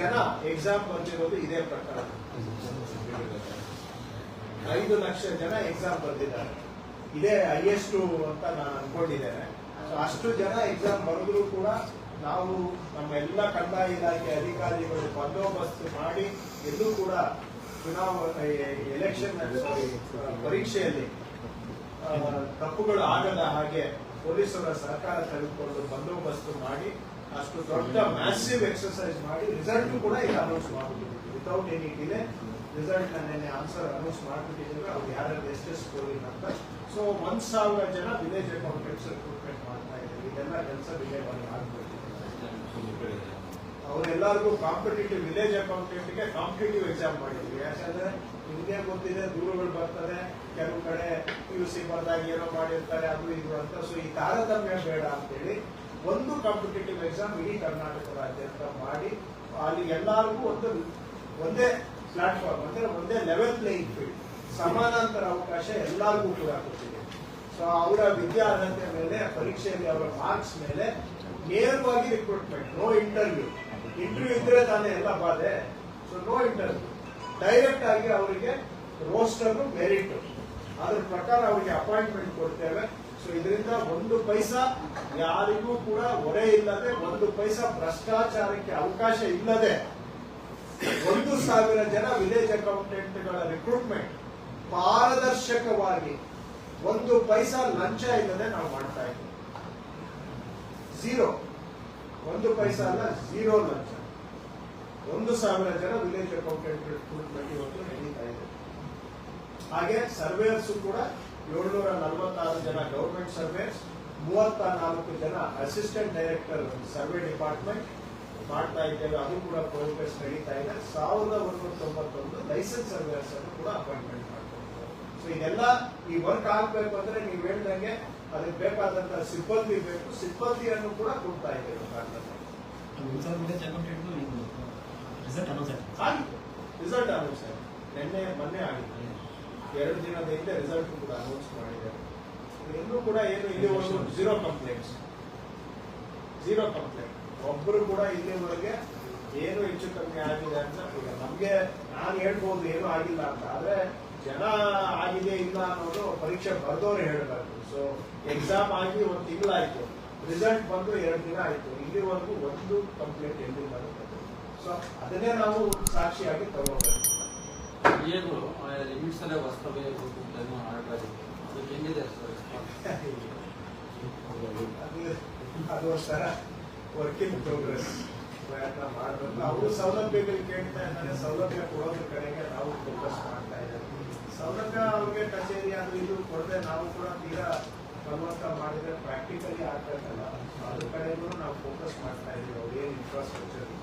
ಜನ ಎಕ್ಸಾಮ್ ಬರ್ತಿರೋದು ಇದೇ ಪ್ರಕಾರ. ಐದು ಲಕ್ಷ ಜನ ಎಕ್ಸಾಮ್ ಬರ್ತಿದ್ದಾರೆ ಇದೇ ಹೈಯೆಸ್ಟ್ ಅಂತ ನಾನು ಅನ್ಕೊಂಡಿದ್ದೇನೆ. ಅಷ್ಟು ಜನ ಎಕ್ಸಾಮ್ ಬರೆದ್ರು ಕೂಡ ನಾವು ನಮ್ಮ ಎಲ್ಲ ಕಂದಾಯ ಇಲಾಖೆ ಅಧಿಕಾರಿಗಳು ಬಂದೋಬಸ್ತ್ ಮಾಡಿ ಎಲ್ಲೂ ಕೂಡ ಚುನಾವಣೆ ಎಲೆಕ್ಷನ್ ಪರೀಕ್ಷೆಯಲ್ಲಿ ತಪ್ಪುಗಳು ಆಗದ ಹಾಗೆ ಪೊಲೀಸರ ಸರ್ಕಾರ ತೆಗೆದುಕೊಂಡು ಬಂದೋಬಸ್ತ್ ಮಾಡಿ ಅಷ್ಟು ದೊಡ್ಡ ಮ್ಯಾಸಿವ್ ಎಕ್ಸರ್ಸೈಸ್ ಮಾಡಿ ರಿಸಲ್ಟ್ ಕೂಡ ಈಗ ಅನೌನ್ಸ್ ಮಾಡಿಬಿಟ್ಟಿದ್ದೀವಿ ವಿತೌಟ್ ಎನಿ ಡಿಲೇ ರಿಸಲ್ಟ್ ನೆನ್ನೆ ಆನ್ಸರ್ ಅನೌನ್ಸ್ ಮಾಡಿಬಿಟ್ಟಿದ್ದೀವಿ ಅವ್ರು ಯಾರ್ಯಾರು ಎಷ್ಟೆಷ್ಟು ಸ್ಕೋರಿಂಗ್ ಅಂತ. ಸೊ ಒಂದ್ ಸಾವಿರ ಜನ ವಿಲೇಜ್ ಅಕೌಂಟೆಂಟ್ಸ್ ರಿಕ್ರೂಟ್ಮೆಂಟ್ ಮಾಡ್ತಾ ಇದ್ದಾರೆ. ಇದೆಲ್ಲ ಕೆಲಸ ಮಾಡಿ ಆಗ್ಬೇಕು ಅವರೆಲ್ಲರಿಗೂ ಕಾಂಪಿಟೇಟಿವ್ ವಿಲೇಜ್ ಅಕೌಂಟೆಂಟ್ಗೆ ಕಾಂಪಿಟೇಟಿವ್ ಎಕ್ಸಾಮ್ ಮಾಡಿದ್ವಿ ಯಾಕಂದ್ರೆ ನಿಮ್ಗೆ ಗೊತ್ತಿದೆ, ದೂರುಗಳು ಬರ್ತದೆ. ಕೆಲವು ಕಡೆ ಪಿ ಯು ಸಿ ಬರ್ದಾಗ ಏನೋ ಮಾಡಿರ್ತಾರೆ, ಅದು ಇದು ಅಂತ. ಸೊ ಈ ತಾರತಮ್ಯ ಬೇಡ ಅಂತೇಳಿ ಒಂದು ಕಾಂಪಿಟೇಟಿವ್ ಎಕ್ಸಾಮ್ ಇಡೀ ಕರ್ನಾಟಕ ರಾಜ್ಯಾದ್ಯಂತ ಮಾಡಿ, ಅಲ್ಲಿ ಎಲ್ಲರಿಗೂ ಒಂದು ಒಂದೇ ಪ್ಲಾಟ್ಫಾರ್ಮ್ ಅಂದ್ರೆ ಒಂದೇ ಲೆವೆಲ್ ಪ್ಲೇಯಿಂಗ್ ಫೀಲ್ಡ್ ಸಮಾನಾಂತರ ಅವಕಾಶ ಎಲ್ಲರಿಗೂ ಕೂಡ ಕೊಟ್ಟಿದೆ. ಸೊ ಅವರ ವಿದ್ಯಾರ್ಹತೆ ಮೇಲೆ, ಪರೀಕ್ಷೆಯಲ್ಲಿ ಅವರ ಮಾರ್ಕ್ಸ್ ಮೇಲೆ ನೇರವಾಗಿ ರಿಕ್ರೂಟ್ಮೆಂಟ್ ನೋ ಇಂಟರ್ವ್ಯೂ ಇಂಟರ್ವ್ಯೂ ಇದ್ರೆ ತಾನೇ ಎಲ್ಲ ಬಾಧೆ. ಸೊ ನೋ ಇಂಟರ್ವ್ಯೂ ಡೈರೆಕ್ಟ್ ಆಗಿ ಅವರಿಗೆ ರೋಸ್ಟರ್ ಮೆರಿಟ್ ಅದ್ರ ಪ್ರಕಾರ ಅವರಿಗೆ ಅಪಾಯಿಂಟ್ಮೆಂಟ್ ಕೊಡ್ತೇವೆ. ಸೊ ಇದರಿಂದ ಒಂದು ಪೈಸಾ ಯಾರಿಗೂ ಕೂಡ ಹೊರೆ ಇಲ್ಲದೆ, ಒಂದು ಪೈಸಾ ಭ್ರಷ್ಟಾಚಾರಕ್ಕೆ ಅವಕಾಶ ಇಲ್ಲದೆ, ಒಂದು ಸಾವಿರ ಜನ ವಿಲೇಜ್ ಅಕೌಂಟೆಂಟ್ಗಳ ರಿಕ್ರೂಟ್ಮೆಂಟ್ ಪಾರದರ್ಶಕವಾಗಿ ಒಂದು ಪೈಸಾ ಲಂಚ ಇಲ್ಲದೆ ನಾವು ಮಾಡ್ತಾ ಇದ್ದೀವಿ. ಝೀರೋ ಒಂದು ಪೈಸಾ ಅಲ್ಲ ಝೀರೋ ಲಂಚ. ಒಂದು ಸಾವಿರ ಜನ ವಿಲೇಜ್ ಅಕೌಂಟೆಂಟ್ ರಿಕ್ರೂಟ್ಮೆಂಟ್ ಇವತ್ತು ನಡೀತಾ ಇದೆ. ಹಾಗೆ ಸರ್ವೇಯರ್ಸ್ ಕೂಡ ಏಳ್ನೂರ ನಲವತ್ತಾರು ಜನ ಗೌರ್ಮೆಂಟ್ ಸರ್ವೇಸ್ ಮೂವತ್ತ ನಾಲ್ಕು ಜನ ಅಸಿಸ್ಟೆಂಟ್ ಡೈರೆಕ್ಟರ್ ಸರ್ವೆ ಡಿಪಾರ್ಟ್ಮೆಂಟ್ ಮಾಡ್ತಾ ಇದ್ದೇವೆ. ಅದು ಕೂಡ ಪ್ರೋಗ್ರೆಸ್ ನಡೀತಾ ಇದೆ. ಸಾವಿರದ ಒಂಬೈನೂರ ತೊಂಬತ್ತೊಂದು ಲೈಸೆನ್ಸ್ ಸರ್ವೇಯರ್ಸ್ ಅನ್ನು ಕೂಡ ಅಪಾಯಿಂಟ್ಮೆಂಟ್ ಮಾಡ್ತಾರೆ ಸೊ ಇದೆಲ್ಲ ಈ ವರ್ಕ್ ಆಗಬೇಕು ಅಂದ್ರೆ ನೀವು ಹೇಳ್ದಂಗೆ ಅದಕ್ಕೆ ಬೇಕಾದಂತಹ ಸಿಬ್ಬಂದಿ ಬೇಕು. ಸಿಬ್ಬಂದಿಯನ್ನು ಕೂಡ ಕೊಡ್ತಾ ಇದ್ದೇವೆ ಕಾರಣದಲ್ಲಿ. ರಿಸಲ್ಟ್ ಅನೌನ್ಸ್ ಆಗಿದೆ ರಿಸಲ್ಟ್ ಅನೌನ್ಸ್ ಆಗಿದೆ ನಿನ್ನೆ ಮೊನ್ನೆ ಆಗಿದೆ ಎರಡು ದಿನದ ಹಿಂದೆ ರಿಸಲ್ಟ್ ಕೂಡ ಅನೌನ್ಸ್ ಮಾಡಿದ್ದಾರೆ. ಇನ್ನೂ ಕೂಡ ಏನು ಇಲ್ಲಿವರೆಗೂ ಝೀರೋ ಕಂಪ್ಲೇಂಟ್ಸ್ ಝೀರೋ ಕಂಪ್ಲೇಂಟ್ ಒಬ್ಬರು ಕೂಡ ಇಲ್ಲಿವರೆಗೆ ಏನು ಹೆಚ್ಚು ಕಮ್ಮಿ ಆಗಿದೆ ಅಂತ ಈಗ ನಮ್ಗೆ ನಾನು ಹೇಳ್ಬೋದು ಏನು ಆಗಿಲ್ಲ ಅಂತ. ಆದ್ರೆ ಜನ ಆಗಿದೆ ಇಲ್ಲ ಅನ್ನೋದು ಪರೀಕ್ಷೆ ಬರೆದವ್ರು ಹೇಳಬೇಕು ಸೊ ಎಕ್ಸಾಮ್ ಆಗಿ ಒಂದು ತಿಂಗಳಾಯ್ತು. ರಿಸಲ್ಟ್ ಬಂದು ಎರಡು ದಿನ ಆಯ್ತು. ಇಲ್ಲಿವರೆಗೂ ಒಂದು ಕಂಪ್ಲೇಂಟ್ ಎಲ್ಲಿ ಬರುತ್ತೆ ಸೊ ಅದನ್ನೇ ನಾವು ಸಾಕ್ಷಿಯಾಗಿ ತಗೋಬೇಕು ಏಗಳು ಲಿಮಿಟ್ಸ್ ಅಲ್ಲೇ ವಾಸ್ತವ್ಯ ಏನು ಆಡಬಾರ್ದು ಅದು ಹೆಂಗಿದೆ ಸರ್ ಅದು ಅದೋಸ್ಕರ ವರ್ಕ್ ಇನ್ ಪ್ರೋಗ್ರೆಸ್ ಪ್ರಯತ್ನ ಮಾಡಬೇಕು ಅವರು ಸೌಲಭ್ಯಗಳು ಕೇಳ್ತಾ ಇದ್ದಾರೆ ಸೌಲಭ್ಯ ಕೊಡೋದ್ರ ಕಡೆಗೆ ನಾವು ಫೋಕಸ್ ಮಾಡ್ತಾ ಇದ್ದೇವೆ ಸೌಲಭ್ಯ ಅವ್ರಿಗೆ ಕಚೇರಿ ಅದು ಇದು ಕೊಡದೆ ನಾವು ಕೂಡ ತೀರಾ ಬಲವಂತ ಮಾಡಿದ್ರೆ ಪ್ರಾಕ್ಟಿಕಲಿ ಆಗ್ಬೇಕಲ್ಲ ಅದ್ರ ಕಡೆಗೂ ನಾವು ಫೋಕಸ್ ಮಾಡ್ತಾ ಇದೀವಿ ಅವ್ರು ಏನು ಇನ್ಫ್ರಾಸ್ಟ್ರಕ್ಚರ್ ರಿಕ್ವೈರ್ಮೆಂಟ್ ಇದೆ